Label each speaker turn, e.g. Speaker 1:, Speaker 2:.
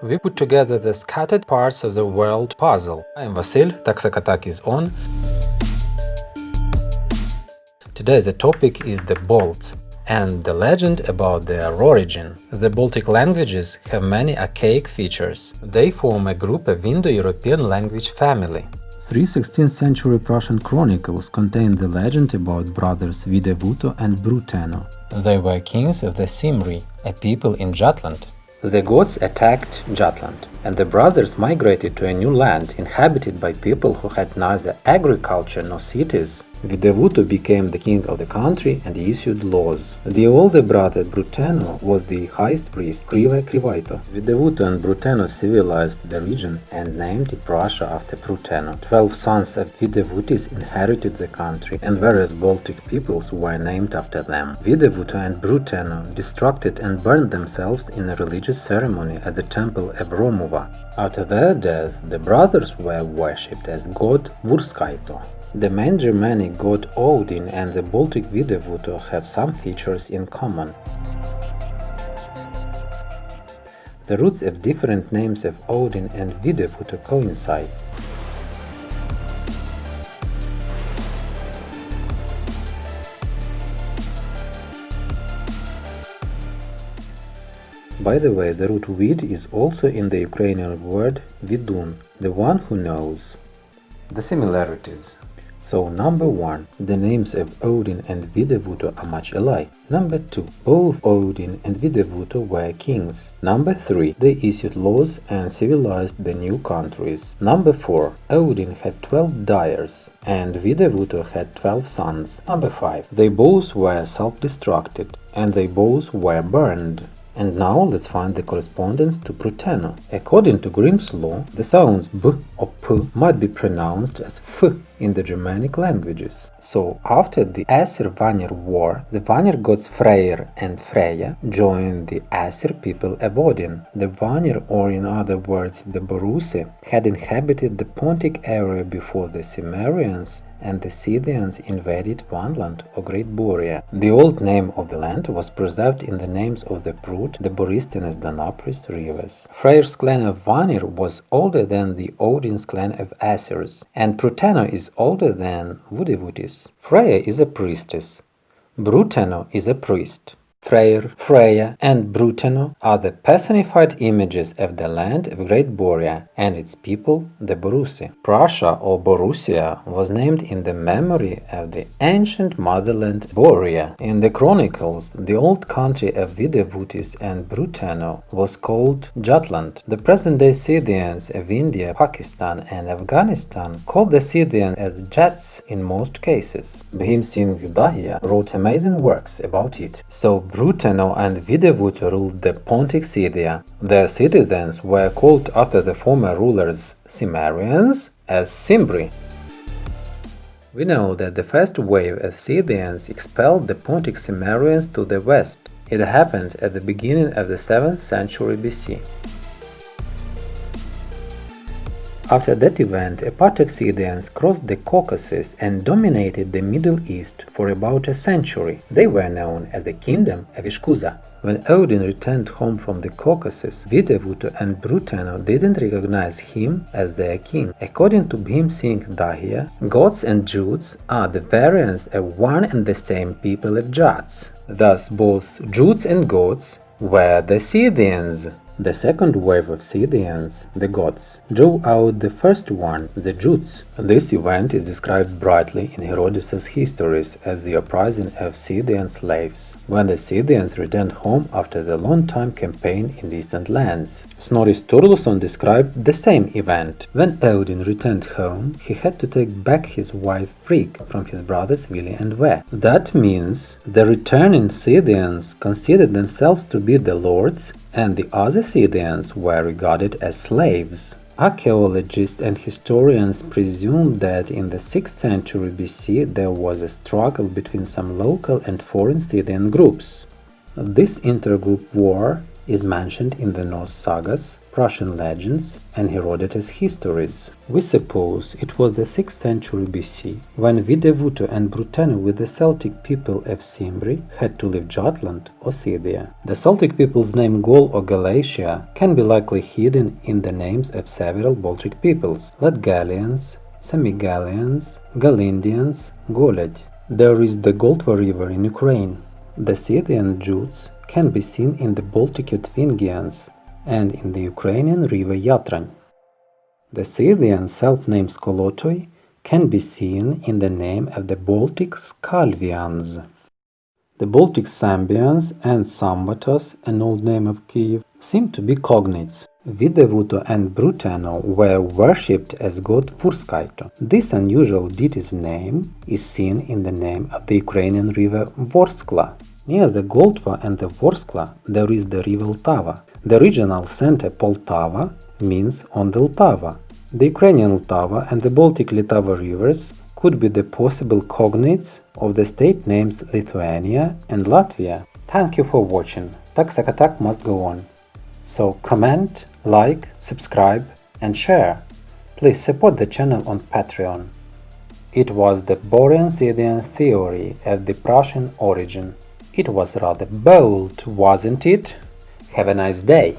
Speaker 1: we put together the scattered parts of the world puzzle. I am Vasil, Taxakatakis on. Today the topic is the Balts and the legend about their origin. The Baltic languages have many archaic features. They form a group of Indo-European language family. Three 16th century Prussian chronicles contain the legend about brothers Videvuto and Bruteno. They were kings of the Simri, a people in Jutland. The Goths attacked Jutland, and the brothers migrated to a new land inhabited by people who had neither agriculture nor cities. Videvuto became the king of the country and issued laws. The older brother Bruteno was the highest priest, Krive Krivaito. Videvuto and Bruteno civilized the region and named it Prussia after Bruteno. Twelve sons of Videvutis inherited the country, and various Baltic peoples were named after them. Videvuto and Bruteno destructed and burned themselves in a religious ceremony at the temple of Romuva. After their death, the brothers were worshipped as god Vurskaito. The main Germanic god Odin and the Baltic Videvuto have some features in common. The roots of different names of Odin and Videvuto coincide. By the way, the root vid is also in the Ukrainian word vidun, the one who knows. The similarities. So, number one, the names of Odin and Videvuto are much alike. Number two, both Odin and Videvuto were kings. Number three, they issued laws and civilized the new countries. Number four, Odin had 12 dyers and Videvuto had 12 sons. Number five, they both were self-destructed and they both were burned. And now let's find the correspondence to Bruteno. According to Grimm's law, the sounds b or p might be pronounced as f in the Germanic languages. So after the Asir-Vanir war, the Vanir gods Freyr and Freya joined the Asir people of Odin. The Vanir, or in other words the Borusi, had inhabited the Pontic area before the Cimmerians and the Scythians invaded Vanland or Great Boria. The old name of the land was preserved in the names of the Prut, the Borysthenes, Danapris rivers. Freyr's clan of Vanir was older than the Odin's clan of Aesirs, and Pruteno is older than Vudivutis. Freya is a priestess. Bruteno is a priest. Freyr, Freya, and Bruteno are the personified images of the land of Great Boria and its people, the Borusi. Prussia or Borussia was named in the memory of the ancient motherland Boria. In the chronicles, the old country of Videvutis and Bruteno was called Jutland. The present-day Scythians of India, Pakistan, and Afghanistan called the Scythians as Jats in most cases. Bhim Singh Dahia wrote amazing works about it. So Bruteno and Videvuto ruled the Pontic Scythia. Their citizens were called after the former rulers Cimmerians as Cimbri. We know that the first wave of Scythians expelled the Pontic Cimmerians to the west. It happened at the beginning of the 7th century BC. After that event, a part of Scythians crossed the Caucasus and dominated the Middle East for about a century. They were known as the Kingdom of Ishkuza. When Odin returned home from the Caucasus, Videvuto and Brutano didn't recognize him as their king. According to Bhim Singh Dahia, gods and Jutes are the variants of one and the same people of Jats. Thus, both Jutes and gods were the Scythians. The second wave of Scythians, the Goths, drove out the first one, the Jutes. This event is described brightly in Herodotus' histories as the uprising of Scythian slaves, when the Scythians returned home after the long-time campaign in distant lands. Snorri Sturluson described the same event. When Odin returned home, he had to take back his wife Frigg from his brothers Vili and Ve. That means the returning Scythians considered themselves to be the lords and the other Scythians were regarded as slaves. Archaeologists and historians presume that in the 6th century BC there was a struggle between some local and foreign Scythian groups. This intergroup war is mentioned in the Norse sagas, Prussian legends, and Herodotus histories. We suppose it was the 6th century BC when Videvuto and Brutano with the Celtic people of Cimbri had to leave Jutland or Scythia. The Celtic people's name Gaul or Galatia can be likely hidden in the names of several Baltic peoples, Latgalians, Semigallians, Galindians, Goled. There is the Goltva River in Ukraine. The Scythian Jutes can be seen in the Baltic Utvingians and in the Ukrainian river Yatrань. The Scythian self-named Skolotoi can be seen in the name of the Baltic Skalvians. The Baltic Sambians and Sambatos, an old name of Kiev, seem to be cognates. Videvuto and Brutano were worshipped as god Furskaito. This unusual deity's name is seen in the name of the Ukrainian river Vorskla. Near the Goltva and the Vorskla there is the river Ltava. The regional center Poltava means on the Ltava. The Ukrainian Ltava and the Baltic Litava rivers could be the possible cognates of the state names Lithuania and Latvia. Thank you for watching. Tak must go on. So comment, like, subscribe and share. Please support the channel on Patreon. It was the Borean-Scythian theory at the Prussian origin. It was rather bold, wasn't it? Have a nice day!